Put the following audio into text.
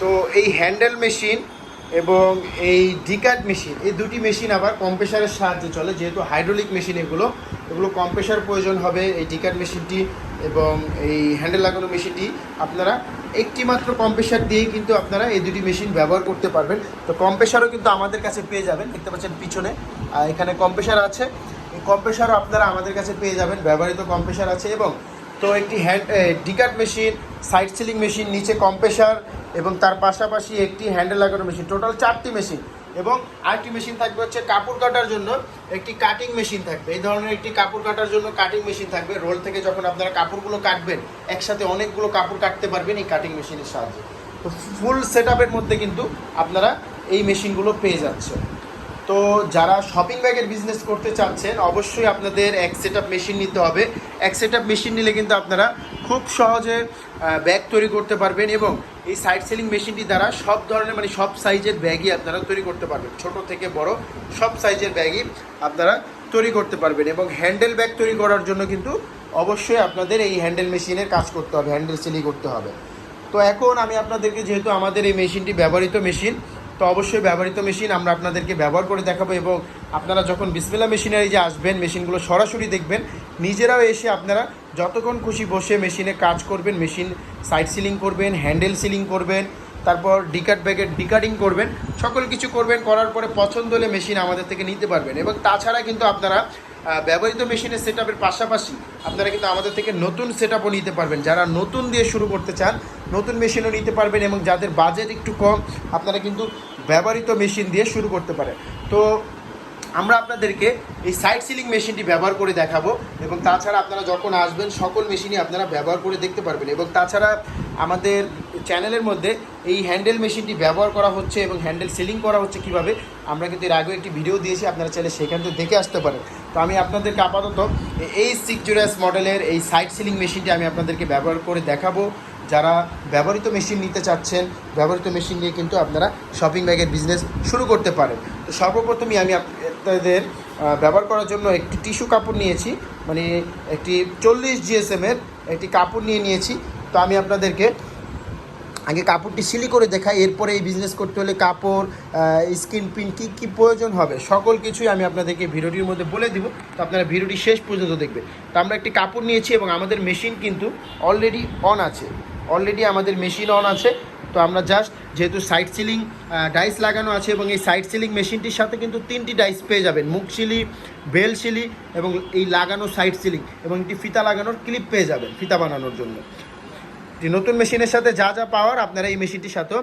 তো এই handle machine এবং এই ডিকাট মেশিন, এই দুটি মেশিন আবার কম্প্রেসারের সাহায্যে চলে, যেহেতু হাইড্রোলিক মেশিন এগুলো এগুলো কম্প্রেসার প্রয়োজন হবে এই ডিকাট মেশিনটি এবং এই হ্যান্ডেল লাগানো মেশিনটি। আপনারা একটি মাত্র কম্প্রেসার দিয়েই কিন্তু আপনারা এই দুটি মেশিন ব্যবহার করতে পারবেন। তো কম্প্রেসারও কিন্তু আমাদের কাছে পেয়ে যাবেন, দেখতে পাচ্ছেন পিছনে। এখানে কম্প্রেসার আছে। এই কম্প্রেসারও আপনারা আমাদের কাছে পেয়ে যাবেন, ব্যবহৃত কম্প্রেসার আছে এবং তো একটি hand die cut machine, side sealing machine, নিচে কম্প্রেসার এবং তার পাশাপাশি একটি হ্যান্ডেল লাগানো মেশিন, টোটাল চারটি মেশিন এবং আরেকটি মেশিন থাকবে হচ্ছে কাপড় কাটার জন্য একটি কাটিং মেশিন থাকবে। এই ধরনের একটি কাপড় কাটার জন্য কাটিং মেশিন থাকবে। রোল থেকে যখন আপনারা কাপড়গুলো কাটবেন, একসাথে অনেকগুলো কাপড় কাটতে পারবেন এই কাটিং মেশিনের সাহায্যে। তো ফুল সেট মধ্যে কিন্তু আপনারা এই মেশিনগুলো পেয়ে যাচ্ছেন। তো যারা শপিং ব্যাগের বিজনেস করতে চাচ্ছেন, অবশ্যই আপনাদের এক সেট মেশিন নিতে হবে। এক সেট মেশিন নিলে কিন্তু আপনারা খুব সহজে ব্যাগ তৈরি করতে পারবেন এবং এই সাইড সেলিং মেশিনটি দ্বারা সব ধরনের মানে সব সাইজের ব্যাগই আপনারা তৈরি করতে পারবেন। ছোট থেকে বড় সব সাইজের ব্যাগই আপনারা তৈরি করতে পারবেন এবং হ্যান্ডেল ব্যাগ তৈরি করার জন্য কিন্তু অবশ্যই আপনাদের এই হ্যান্ডেল মেশিনের কাজ করতে হবে হ্যান্ডেল সেলিং করতে হবে। তো এখন আমি আপনাদেরকে, যেহেতু আমাদের এই মেশিনটি ব্যবহৃত মেশিন তো অবশ্যই ব্যবহৃত মেশিন আমরা আপনাদেরকে ব্যবহার করে দেখাবো এবং আপনারা যখন বিসমিল্লা মেশিনারি যে আসবেন, মেশিনগুলো সরাসরি দেখবেন, নিজেরাও এসে আপনারা যতক্ষণ খুশি বসে মেশিনে কাজ করবেন, মেশিন সাইড সিলিং করবেন, হ্যান্ডেল সিলিং করবেন, তারপর ডিকাট ব্যাগের ডিকাটিং করবেন, সকল কিছু করবেন, করার পরে পছন্দ হলে মেশিন আমাদের থেকে নিতে পারবেন এবং তাছাড়া কিন্তু আপনারা ব্যবহৃত মেশিনের সেট পাশাপাশি আপনারা কিন্তু আমাদের থেকে নতুন সেট আপও নিতে পারবেন। যারা নতুন দিয়ে শুরু করতে চান, নতুন মেশিনও নিতে পারবেন এবং যাদের বাজেট একটু কম, আপনারা কিন্তু ব্যবহৃত মেশিন দিয়ে শুরু করতে পারেন তো আমরা আপনাদেরকে এই সাইড সিলিং মেশিনটি ব্যবহার করে দেখাবো এবং তাছাড়া আপনারা যখন আসবেন, সকল মেশিনই আপনারা ব্যবহার করে দেখতে পারবেন এবং তাছাড়া আমাদের চ্যানেলের মধ্যে এই হ্যান্ডেল মেশিনটি ব্যবহার করা হচ্ছে এবং হ্যান্ডেল সিলিং করা হচ্ছে কীভাবে, আমরা কিন্তু এর আগেও একটি ভিডিও দিয়েছি, আপনারা চাইলে সেখান থেকে দেখে আসতে পারেন। তো আমি আপনাদেরকে আপাতত এই সিক্স জিরোএস মডেলের এই সাইড সিলিং মেশিনটি আমি আপনাদেরকে ব্যবহার করে দেখাবো। যারা ব্যবহৃত মেশিন নিতে চাচ্ছেন, ব্যবহৃত মেশিন নিয়ে কিন্তু আপনারা শপিং ব্যাগের বিজনেস শুরু করতে পারেন। তো সর্বপ্রথমই আমি আপনাদের ব্যবহার করার জন্য একটি টিস্যু কাপড় নিয়েছি মানে একটি চল্লিশ জিএসএমের একটি কাপড় নিয়ে নিয়েছি। তো আমি আপনাদেরকে আগে কাপড়টি সিলি করে দেখাই, এরপরে এই বিজনেস করতে হলে কাপড় স্কিন প্রিন্ট কী কী প্রয়োজন হবে, সকল কিছুই আমি আপনাদেরকে ভিডিওটির মধ্যে বলে দিব। তো আপনারা ভিডিওটি শেষ পর্যন্ত দেখবেন। তো আমরা একটি কাপড় নিয়েছি এবং আমাদের মেশিন কিন্তু অলরেডি অন আছে। অলরেডি আমাদের মেশিন অন আছে। তো আমরা জাস্ট যেহেতু সাইড সিলিং ডাইস লাগানো আছে এবং এই সাইড সিলিং মেশিনটির সাথে কিন্তু তিনটি ডাইস পেয়ে যাবেন। মুখ সিলি বেল সিলি এবং এই লাগানো সাইড সিলিং এবং একটি ফিতা লাগানোর ক্লিপ পেয়ে যাবেন ফিতা বানানোর জন্য। নতুন মেশিনের সাথে যা যা পাওয়ার আপনারা এই মেশিনটির সাথেও